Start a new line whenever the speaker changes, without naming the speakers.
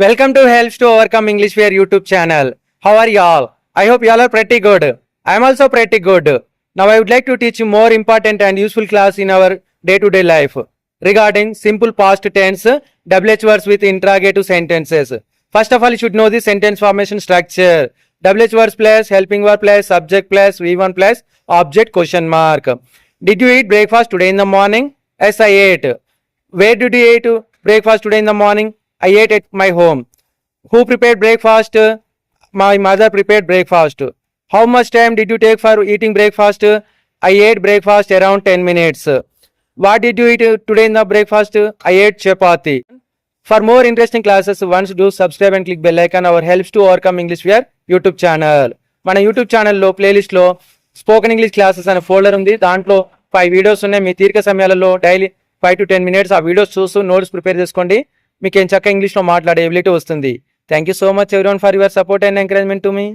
Welcome to Helps to Overcome English Fair YouTube channel. How are y'all? I hope y'all are pretty good. I am also pretty good. Now I would like to teach you more important and useful class in our day-to-day life regarding simple past tense WH words with interrogative sentences. First of all, you should know the sentence formation structure. WH words plus helping verb plus subject plus V1 plus object question mark. Did you eat breakfast today in the morning? Yes, I ate. Where did you eat breakfast today in the morning? I ate at my home who prepared breakfast my mother prepared breakfast how much time did you take for eating breakfast I ate breakfast around ten minutes what did you it today in the breakfast I ate chapati for more interesting classes once do subscribe and click bell icon our helps to overcome English fear YouTube channel మన YouTube ఛానల్లో ప్లేలిస్ట్లో spoken English classes అనే folder ఉంది. దాంట్లో five videos ఉన్నాయి. మీ తీరిక సమయాలలో daily five to ten minutes ఆ వీడియోస్ చూస్తూ నోట్స్ ప్రిపేర్ చేసుకోండి. మీకు ఏం చక్క ఇంగ్లీష్లో మాట్లాడే ఎబిలిటీ వస్తుంది. Thank you so much every for your support and encouragement to me